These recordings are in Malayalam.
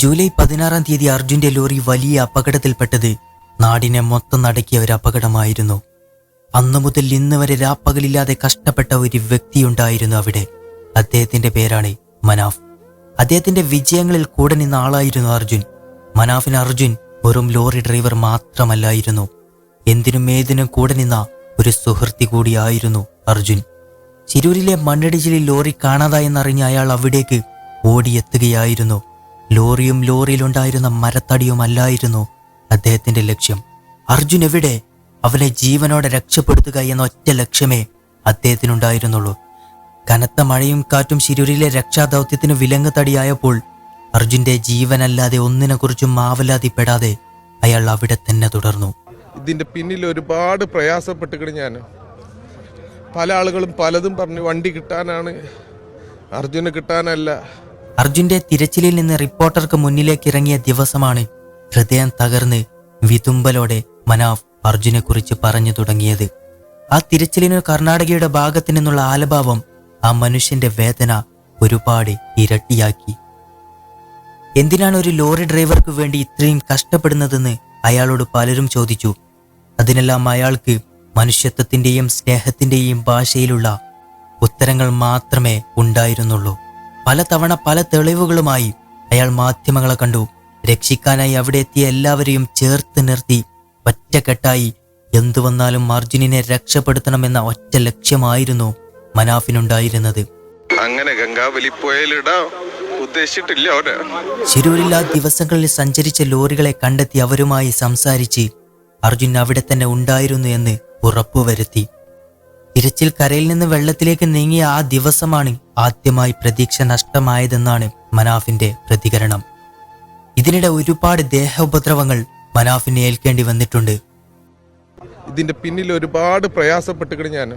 ജൂലൈ പതിനാറാം തീയതി അർജുന്റെ ലോറി വലിയ അപകടത്തിൽപ്പെട്ടത് നാടിനെ മൊത്തം നടക്കിയ ഒരു അപകടമായിരുന്നു. അന്നു മുതൽ ഇന്ന് വരെ രാപ്പകലില്ലാതെ കഷ്ടപ്പെട്ട ഒരു വ്യക്തിയുണ്ടായിരുന്നു അവിടെ. അദ്ദേഹത്തിന്റെ പേരാണ് മനാഫ്. അദ്ദേഹത്തിന്റെ വിജയങ്ങളിൽ കൂടെ നിന്ന ആളായിരുന്നു അർജുൻ. മനാഫിന് അർജുൻ വെറും ലോറി ഡ്രൈവർ മാത്രമല്ലായിരുന്നു. എന്തിനും ഏതിനും കൂടെ നിന്ന ഒരു സുഹൃത്തി കൂടിയായിരുന്നു അർജുൻ. ചിരൂരിലെ മണ്ണിടിച്ചിലിൽ ലോറി കാണാതായെന്നറിഞ്ഞ അയാൾ അവിടേക്ക് ഓടിയെത്തുകയായിരുന്നു. ലോറിയും ലോറിയിലുണ്ടായിരുന്ന മരത്തടിയുമല്ലായിരുന്നു അദ്ദേഹത്തിന്റെ ലക്ഷ്യം. അർജുൻ എവിടെ? അവനെ ജീവനോടെ രക്ഷപ്പെടുത്തുക എന്ന ഒറ്റ ലക്ഷ്യമേ അദ്ദേഹത്തിനുണ്ടായിരുന്നുള്ളൂ. കനത്ത മഴയും കാറ്റും ശിരൂരിലെ രക്ഷാദൗത്യത്തിന് വിലങ്ങ് തടിയായപ്പോൾ അർജുന്റെ ജീവനല്ലാതെ ഒന്നിനെക്കുറിച്ചും മാവലാതിപ്പെടാതെ അയാൾ അവിടെ തന്നെ തുടർന്നു. ഇതിന്റെ പിന്നിൽ ഒരുപാട് പ്രയാസപ്പെട്ടുകിട്ട് ഞാൻ. പല ആളുകളും പലതും പറഞ്ഞു വണ്ടി കിട്ടാനാണ് അർജുന് കിട്ടാനല്ല. അർജുന്റെ തിരച്ചിലിൽ നിന്ന് റിപ്പോർട്ടർക്ക് മുന്നിലേക്ക് ഇറങ്ങിയ ദിവസമാണ് ഹൃദയം തകർന്ന് വിതുമ്പലോടെ മനാഫ് അർജുനെ കുറിച്ച് പറഞ്ഞു തുടങ്ങിയത്. ആ തിരച്ചിലിന് കർണാടകയുടെ ഭാഗത്തു നിന്നുള്ള ആലഭാവം ആ മനുഷ്യന്റെ വേദന ഒരുപാട് ഇരട്ടിയാക്കി. എന്തിനാണ് ഒരു ലോറി ഡ്രൈവർക്ക് വേണ്ടി ഇത്രയും കഷ്ടപ്പെടുന്നതെന്ന് അയാളോട് പലരും ചോദിച്ചു. അതിനെല്ലാം അയാൾക്ക് മനുഷ്യത്വത്തിന്റെയും സ്നേഹത്തിന്റെയും ഭാഷയിലുള്ള ഉത്തരങ്ങൾ മാത്രമേ ഉണ്ടായിരുന്നുള്ളൂ. പലതവണ പല തെളിവുകളുമായി അയാൾ മാധ്യമങ്ങളെ കണ്ടു. രക്ഷിക്കാനായി അവിടെ എത്തിയ എല്ലാവരെയും ചേർത്ത് നിർത്തി. ഒറ്റക്കെട്ടായി എന്തു വന്നാലും അർജുനിനെ രക്ഷപ്പെടുത്തണമെന്ന ഒറ്റ ലക്ഷ്യമായിരുന്നു മനാഫിനുണ്ടായിരുന്നത്. അങ്ങനെ ഗംഗാവലി പുഴയിലിടാൻ ഉദ്ദേശിച്ചിട്ടില്ല അവരെ ശിരൂരിൽ ആ ദിവസങ്ങളിൽ സഞ്ചരിച്ച ലോറികളെ കണ്ടെത്തി അവരുമായി സംസാരിച്ച് അർജുൻ അവിടെ തന്നെ ഉണ്ടായിരുന്നു എന്ന് ഉറപ്പുവരുത്തി. തിരച്ചിൽ കരയിൽ നിന്ന് വെള്ളത്തിലേക്ക് നീങ്ങിയ ആ ദിവസമാണ് ആദ്യമായി പ്രതീക്ഷ നഷ്ടമായതെന്നാണ് മനാഫിന്റെ പ്രതികരണം. ഇതിനിടെ ഒരുപാട് ദേഹോപദ്രവങ്ങൾ മനാഫിനെ ഏൽക്കേണ്ടി വന്നിട്ടുണ്ട്. ഇതിന്റെ പിന്നിൽ ഒരുപാട് പ്രയാസപ്പെട്ടുകിട്ട് ഞാൻ.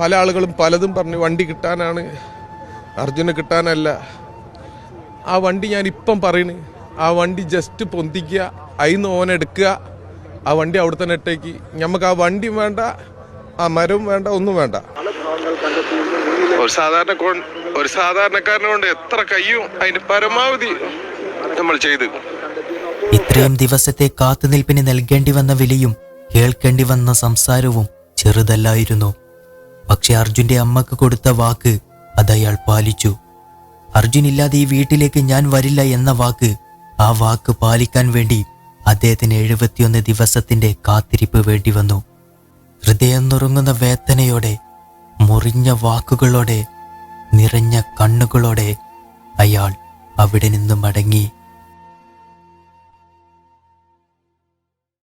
പല ആളുകളും പലതും പറഞ്ഞു വണ്ടി കിട്ടാനാണ് അർജുന കിട്ടാനല്ല. ആ വണ്ടി ഞാൻ ഇപ്പം പറയണ്. ആ വണ്ടി ജസ്റ്റ് പൊന്തിക്കുക അതിന്ന് ഓൻ എടുക്കുക. ആ വണ്ടി അവിടെ തന്നെ ഇട്ടേക്ക്. നമുക്ക് ആ വണ്ടിയും വേണ്ട ആ മരവും വേണ്ട ഒന്നും വേണ്ട. ഒരു സാധാരണ ഒരു സാധാരണക്കാരനെ കൊണ്ട് എത്ര കയ്യും അതിന് പരമാവധി നമ്മൾ ചെയ്ത്. ഇത്രയും ദിവസത്തെ കാത്തുനിൽപ്പിന് നൽകേണ്ടി വന്ന വിലയും കേൾക്കേണ്ടി വന്ന സംസാരവും ചെറുതല്ലായിരുന്നു. പക്ഷെ അർജുന്റെ അമ്മയ്ക്ക് കൊടുത്ത വാക്ക് അതയാൾ പാലിച്ചു. അർജുൻ ഇല്ലാതെ ഈ വീട്ടിലേക്ക് ഞാൻ വരില്ല എന്ന വാക്ക് ആ വാക്ക് പാലിക്കാൻ വേണ്ടി അദ്ദേഹത്തിന് എഴുപത്തിയൊന്ന് ദിവസത്തിന്റെ കാത്തിരിപ്പ് വേണ്ടി വന്നു. ഹൃദയം നുറുങ്ങുന്ന വേദനയോടെ മുറിഞ്ഞ വാക്കുകളോടെ നിറഞ്ഞ കണ്ണുകളോടെ അയാൾ അവിടെ നിന്ന് മടങ്ങി.